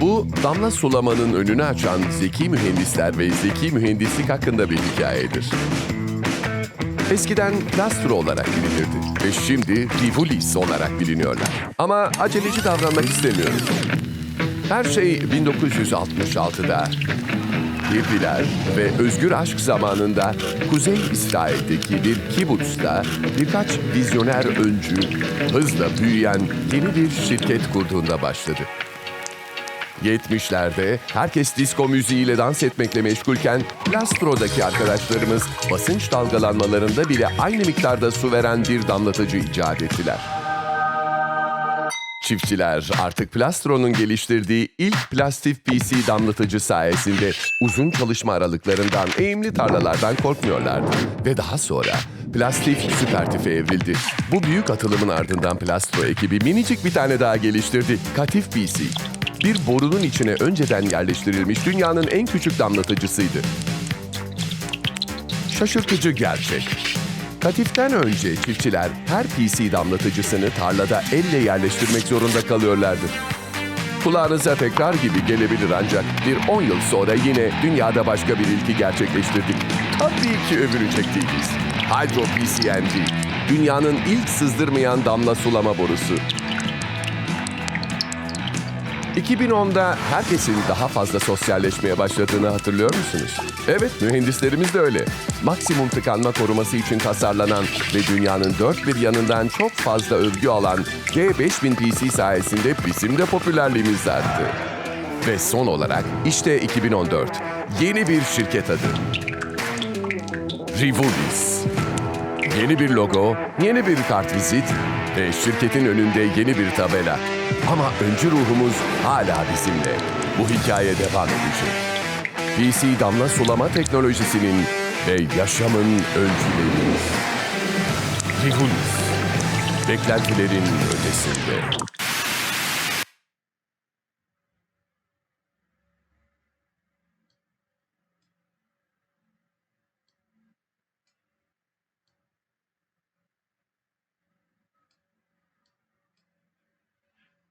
Bu damla sulamanın önünü açan zeki mühendisler ve zeki mühendislik hakkında bir hikayedir. Eskiden Plastro olarak bilinirdi ve şimdi Rivulis olarak biliniyorlar. Ama aceleci davranmak istemiyoruz. Her şey 1966'da Hippiler ve özgür aşk zamanında Kuzey İsrail'deki bir kibutzda birkaç vizyoner öncü hızla büyüyen yeni bir şirket kurduğunda başladı. 70'lerde herkes disco müziğiyle dans etmekle meşgulken Plastro'daki arkadaşlarımız basınç dalgalanmalarında bile aynı miktarda su veren bir damlatıcı icat ettiler. Çiftçiler artık Plastro'nun geliştirdiği ilk plastik PC damlatıcı sayesinde uzun çalışma aralıklarından, eğimli tarlalardan korkmuyorlardı. Ve daha sonra plastik süpertife evrildi. Bu büyük atılımın ardından Plastro ekibi minicik bir tane daha geliştirdi. Katif PC. Bir borunun içine önceden yerleştirilmiş dünyanın en küçük damlatıcısıydı. Şaşırtıcı gerçek. Katiften önce çiftçiler her PC damlatıcısını tarlada elle yerleştirmek zorunda kalıyorlardı. Kulağınıza tekrar gibi gelebilir ancak bir 10 yıl sonra yine dünyada başka bir ilki gerçekleştirdik. Tabii ki övünecek değiliz. Hydro PCNG, dünyanın ilk sızdırmayan damla sulama borusu. 2010'da herkesin daha fazla sosyalleşmeye başladığını hatırlıyor musunuz? Evet, mühendislerimiz de öyle. Maksimum tıkanma koruması için tasarlanan ve dünyanın dört bir yanından çok fazla övgü alan G5000 PC sayesinde bizim de popülerliğimiz arttı. Ve son olarak işte 2014. Yeni bir şirket adı. Rivulis. Yeni bir logo, yeni bir kartvizit ve şirketin önünde yeni bir tabela. Ama öncü ruhumuz hala bizimle. Bu hikaye devam edecek. PC damla sulama teknolojisinin ve yaşamın öncüleri. Rivulis. Beklentilerin ötesinde.